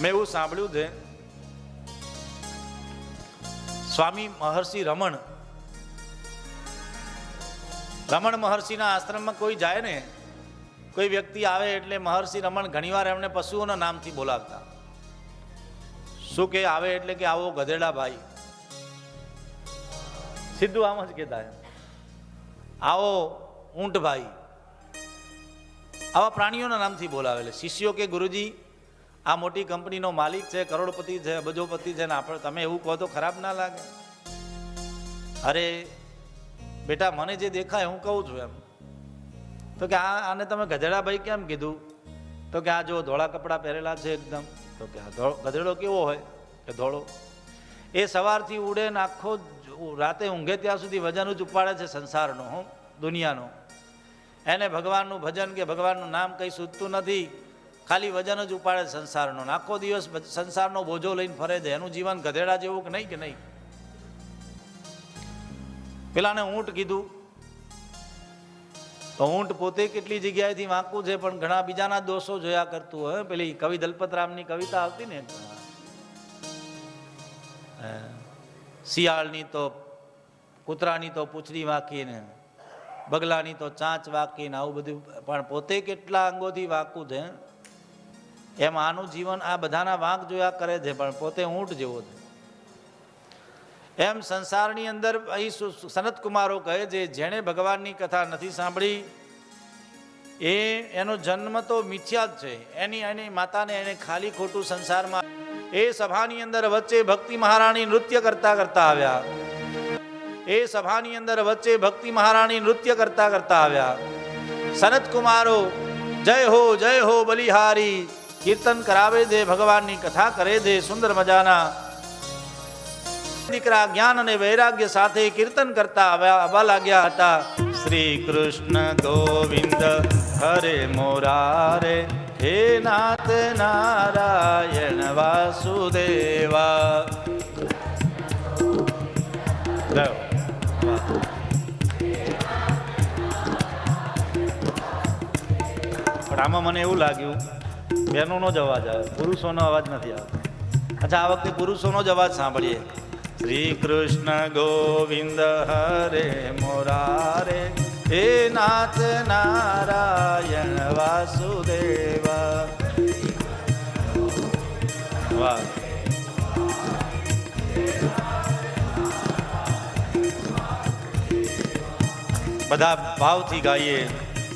મેં એવું સાંભળ્યું છે, સ્વામી મહર્ષિ રમણ રમણ મહર્ષિના આશ્રમમાં કોઈ જાય ને, કોઈ વ્યક્તિ આવે એટલે મહર્ષિ રમણ ઘણીવાર એમને પશુઓના નામથી બોલાવતા. શું કે આવે એટલે કે આવો ગધેડા ભાઈ. સીધું આમ જ કહેતા. આવો ઊંટ ભાઈ. આવા પ્રાણીઓના નામથી બોલાવેલે શિષ્યો કે ગુરુજી આ મોટી કંપનીનો માલિક છે, કરોડપતિ છે અબજોપતિ છે ને આપણે, તમે એવું કહો તો ખરાબ ના લાગે. અરે, બેટા, મને જે દેખાય હું કહું છું એમ. તો કે આ, આને તમે ગધેડાભાઈ કેમ કીધું? તો કે આ જો ધોળા કપડાં પહેરેલા છે એકદમ. તો કે આ ગધેડો કેવો હોય? કે ધોળો? એ સવારથી ઉડે ને આખો રાતે ઊંઘે ત્યાં સુધી વજન જ ઉપાડે છે સંસારનો, હું, દુનિયાનો. એને ભગવાનનું ભજન કે ભગવાનનું નામ કંઈ સૂચતું નથી. ખાલી વજન જ ઉપાડે સંસારનો. આખો દિવસ સંસારનો બોજો લઈને ફરે છે એનું જીવન ગધેડા જેવું કે નહીં કે નહીં? પેલાને ઊંટ કીધું, તો ઊંટ પોતે કેટલી જગ્યાએથી વાંકું છે? પણ ઘણા બીજાના દોષો જોયા કરતું હોય. પેલી કવિ દલપતરામની કવિતા આવતી ને. શિયાળની તો કૂતરાની તો પૂંછડી વાંકીને, બગલાની તો ચાંચ વાંકીને, આવું બધું. પણ પોતે કેટલા અંગોથી વાંકું છે? એમ આનું જીવન આ બધાના વાંક જોયા કરે છે, પણ પોતે ઊંટ જેવો છે. એમ સંસારની અંદર અહીં સુ- સુ- સનત કુમારો કહે છે, જેણે ભગવાનની કથા નથી સાંભળી, એ, એનો જન્મ તો મિથ્યા જ છે. એની એની માતાને એને ખાલી ખોટું સંસારમાં એ સભાની અંદર વચ્ચે ભક્તિ મહારાણી નૃત્ય કરતા કરતા આવ્યા. એ સભાની અંદર વચ્ચે ભક્તિ મહારાણી નૃત્ય કરતા કરતા આવ્યા. સનત કુમારો, જય હો જય હો બલિહારી કીર્તન કરાવે દે ભગવાનની કથા કરે દે સુંદર મજાના. દીકરા જ્ઞાન અને વૈરાગ્ય સાથે કીર્તન કરતા આવ્યા આવવા લાગ્યા હતા. શ્રી કૃષ્ણ ગોવિંદ હરે મોરારે હે નાથ નારાયણ વાસુદેવા. પણ આમાં મને એવું લાગ્યું બહેનોનો જ અવાજ આવે, પુરુષોનો અવાજ નથી આવતો. અચ્છા, આ વખતે પુરુષોનો જ અવાજ સાંભળીએ. શ્રી કૃષ્ણ ગોવિંદ હરે મોરારે, હે નાથ નારાયણ વાસુદેવા. વાહ. બધા ભાવથી ગાઈએ,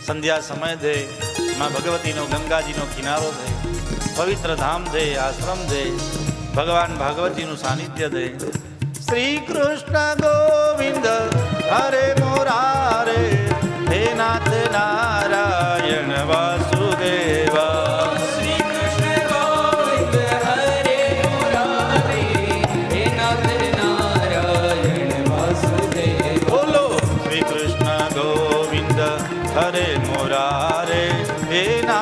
સંધ્યા સમય છે માં ભગવતીનો ગંગાજીનો કિનારો છે પવિત્ર ધામ છે આશ્રમ છે ભગવાન ભાગવતીનું સાનિધ્ય છે શ્રી કૃષ્ણ ગોવિંદ, હરે મોરારે મોરારે હે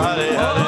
રામ રામ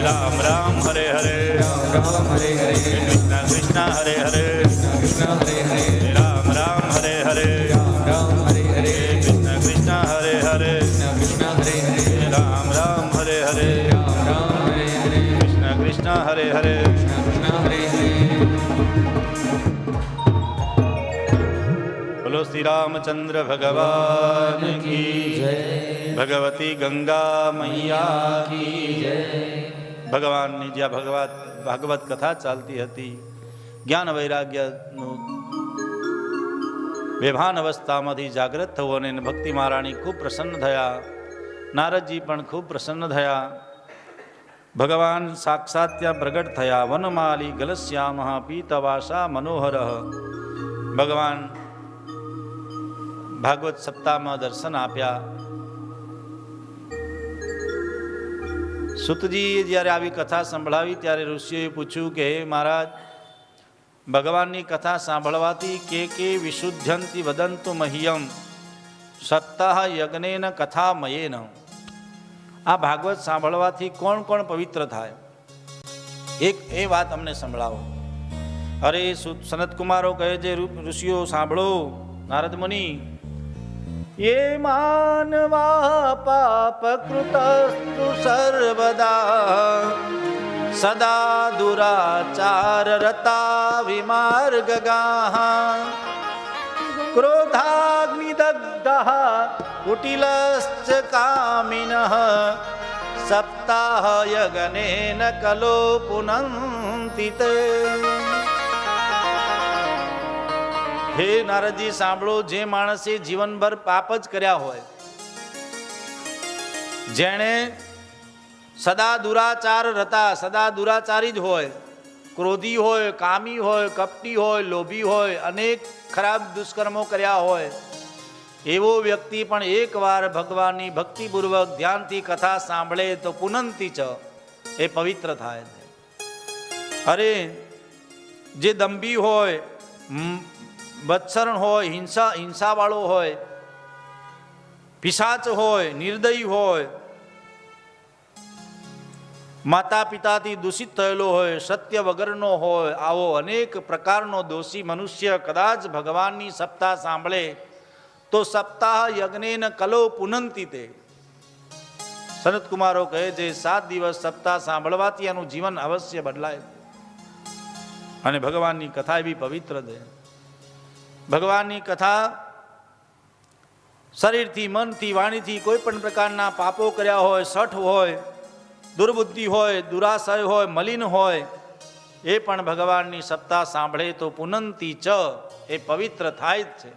હરે હરે રામ રામ હરે હરે રામ રામ હરે હરે કૃષ્ણ કૃષ્ણ હરે હરે કૃષ્ણ કૃષ્ણ હરે હરે રામ રામ હરે હરે રામ રામ હરે હરે કૃષ્ણ કૃષ્ણ હરે હરે કૃષ્ણ કૃષ્ણ હરે હરે રામ રામ હરે હરે રામ રામ હરે હરે કૃષ્ણ કૃષ્ણ હરે હરે કૃષ્ણ કૃષ્ણ હરે હરે બોલો શ્રી રામચંદ્ર ભગવાન કી જય ભગવાનની જ્યાં ભગવત ભાગવત કથા ચાલતી હતી, જ્ઞાન વૈરાગ્યનું બેભાન અવસ્થામાંથી જાગૃત થવું અને ભક્તિ મહારાણી ખૂબ પ્રસન્ન થયા, નારદજી પણ ખૂબ પ્રસન્ન થયા, ભગવાન સાક્ષાત ત્યાં પ્રગટ થયા, વનમાલી ગલશ્યામ પીતવાસા મનોહર. ભગવાન ભાગવત સપ્તાહમાં દર્શન આપ્યા. સુતજીએ જ્યારે આવી કથા સંભળાવી, ત્યારે ઋષિએ પૂછ્યું કે, હે મહારાજ, ભગવાનની કથા સાંભળવાથી કે કે વિશુદ્ધંતિ વદંતુ મહ્યમ? સત્તા યજ્ઞેન કથા મયેન આ ભાગવત સાંભળવાથી કોણ કોણ પવિત્ર થાય? એક એ વાત અમને સંભળાવો. અરે સુ- સનત કુમારો કહે છે ઋષિઓ સાંભળો, નારદ મુનિ ये मानवा पापकृतस्तु सर्वदा। सदा दुराचाररता विमार्गगाः क्रोधाग्निदग्धः कुटिलश्च कामिनः। सप्ताह यगनेन कलो पुनन्ति ते હે નારદજી, સાંભળો, જે માણસે જીવનભર પાપ જ કર્યા હોય, જેણે સદા દુરાચાર રતા, સદા દુરાચારી જ હોય, ક્રોધી હોય, કામી હોય, કપટી હોય, લોભી હોય, અનેક ખરાબ દુષ્કર્મો કર્યા હોય, એવો વ્યક્તિ પણ એકવાર ભગવાનની ભક્તિપૂર્વક ધ્યાનથી કથા સાંભળે તો પુનંતી ચ, એ પવિત્ર થાય. અરે, જે દંભી હોય બત્સરણ હોય, હિંસા, હિંસાવાળો હોય, પિશાચ હોય, નિર્દયી હોય માતા પિતાથી દૂષિત થયેલો હોય, સત્ય વગરનો હોય, આવો અનેક પ્રકારનો દોષી મનુષ્ય કદાચ ભગવાનની સપ્તાહ સાંભળે, તો સપ્તાહ યજ્ઞેન કલો પુનંતી તે. સનત કુમારો કહે છે, સાત દિવસ સપ્તાહ સાંભળવાથી એનું જીવન અવશ્ય બદલાય. અને ભગવાનની કથા એવી પવિત્ર છે. ભગવાનની કથા શરીરથી, મનથી, વાણીથી કોઈ પણ પ્રકારના પાપો કર્યા હોય, સઠ હોય, દુર્બુદ્ધિ હોય, દુરાશય હોય, મલિન હોય, એ પણ ભગવાનની સત્તા સાંભળે તો પુનંતી ચ, એ પવિત્ર થાય જ છે.